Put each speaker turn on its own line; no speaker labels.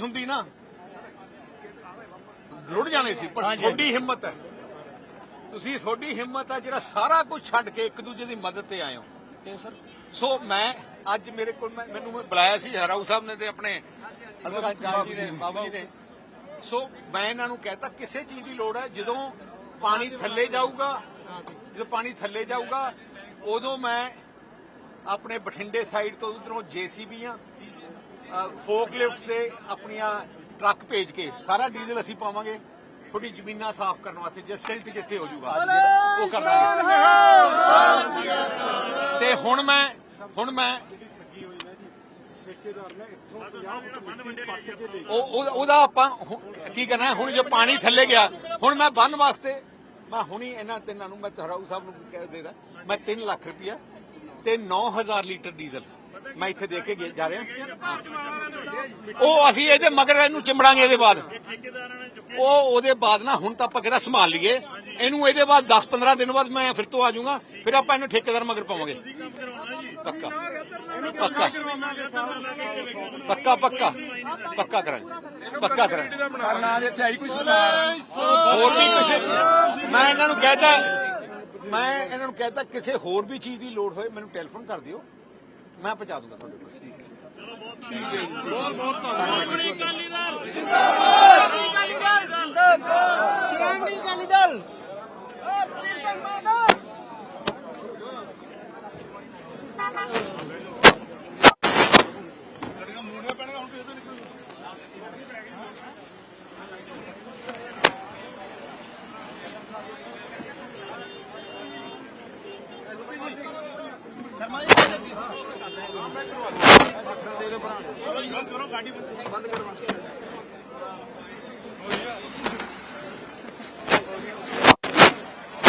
ਹੁੰਦੀ ਨਾ। ਰੁੜ ਜਾਣੇ ਸੀ ਪਰ ਤੁਹਾਡੀ ਹਿੰਮਤ ਹੈ। ਤੁਸੀਂ ਤੁਹਾਡੀ ਹਿੰਮਤ ਹੈ ਜਿਹੜਾ ਸਾਰਾ ਕੁਝ ਛੱਡ ਕੇ ਇੱਕ ਦੂਜੇ ਦੀ ਮਦਦ ਤੇ ਆਏ ਹੋ। ਸੋ ਮੈਂ ਅੱਜ ਮੇਰੇ ਕੋਲ ਮੈਂ- ਮੈਨੂੰ ਬੁਲਾਇਆ ਸੀ ਹਰਾਉ ਸਾਹਿਬ ਨੇ ਤੇ ਆਪਣੇ ਅਲਵਕਾਨ ਜੀ ਨੇ। ਬਾਬਾ ਜੀ ਨੇ। ਸੋ ਮੈਂ ਇਹਨਾਂ ਨੂੰ ਕਹਿਤਾ ਕਿਸੇ ਚੀਜ਼ ਦੀ ਲੋੜ ਹੈ ਜਦੋਂ ਪਾਣੀ ਥੱਲੇ ਜਾਊਗਾ ਜਦੋਂ ਪਾਣੀ ਥੱਲੇ ਜਾਊਗਾ ਉਦੋਂ ਮੈਂ ਆਪਣੇ ਬਠਿੰਡੇ ਸਾਈਡ ਤੋਂ ਉਧਰੋਂ ਜੀਸੀਬੀਆਂ ਫੋਕ ਲਿਫਟ ਤੇ ਆਪਣੀਆਂ ਟਰੱਕ ਭੇਜ ਕੇ ਸਾਰਾ ਡੀਜ਼ਲ ਅਸੀਂ ਪਾਵਾਂਗੇ। ਤੁਹਾਡੀ ਜ਼ਮੀਨਾਂ ਸਾਫ਼ ਕਰਨ ਵਾਸਤੇ ਜੇ ਸਿਲਟ ਜਿੱਥੇ ਹੋ ਜਾਊਗਾ। ਉਹ ਕਰ ਦਾਂਗੇ। ਤੇ ਹੁਣ ਮੈਂ ਹੁਣ ਮੈਂ ਉਹ ਉਹਦਾ- ਆਪਾਂ ਕੀ ਕਰਨਾ? ਹੁਣ ਜੇ ਪਾਣੀ ਥੱਲੇ ਗਿਆ ਹੁਣ ਮੈਂ ਬੰਨ ਵਾਸਤੇ ਮੈਂ ਹੁਣੀ ਇਹਨਾਂ ਤਿੰਨਾਂ ਨੂੰ ਮੈਂ ਹਰਾਊ ਸਾਹਿਬ ਨੂੰ ਕਹਿ ਦੇਦਾ ਮੈਂ 3 ਲੱਖ ਰੁਪਇਆ ਤੇ 9000 ਲੀਟਰ ਡੀਜ਼ਲ। ਮੈਂ ਇੱਥੇ ਦੇਖ ਕੇ ਗਿਆ- ਜਾ ਰਿਹਾ। ਉਹ ਅਸੀਂ ਇਹਦੇ ਮਗਰ ਇਹਨੂੰ ਚਿੰਬੜਾਂਗੇ ਇਹਦੇ ਬਾਅਦ। ਉਹ ਉਹਦੇ ਬਾਅਦ ਨਾ ਹੁਣ ਤਾਂ ਆਪਾਂ ਕਿਹੜਾ ਸੰਭਾਲ ਲਈਏ। ਇਹਨੂੰ ਇਹਦੇ ਬਾਅਦ 10-15 ਦਿਨ ਬਾਅਦ ਮੈਂ ਫਿਰ ਤੋਂ ਆ ਜਾਊਂਗਾ। ਫਿਰ ਆਪਾਂ ਇਹਨੂੰ ਠੇਕੇਦਾਰ ਮਗਰ ਪਾਵਾਂਗੇ। ਪੱਕਾ। ਪੱਕਾ। ਪੱਕਾ ਪੱਕਾ। ਪੱਕਾ ਕਰਾਂਗੇ। ਪੱਕਾ ਕਰਾਂਗੇ।
ਨਾ ਇੱਥੇ ਆਈ ਕੋਈ ਸਰਕਾਰ
ਹੋਰ ਵੀ ਕਿਸੇ ਮੈਂ ਇਹਨਾਂ ਨੂੰ ਕਹਿਤਾ ਮੈਂ ਇਹਨਾਂ ਨੂੰ ਕਹਿਤਾ ਕਿਸੇ ਹੋਰ ਵੀ ਚੀਜ਼ ਦੀ ਲੋੜ ਹੋਏ ਮੈਨੂੰ ਟੈਲੀਫੋਨ ਕਰ ਦਿਓ। ਮੈਂ ਪਹੁੰਚਾ ਦੂੰਗਾ ਤੁਹਾਡੇ ਕੋਲ।
ਸ਼੍ਰੋਮਣੀ
ਬੰਦ ਕਰੋ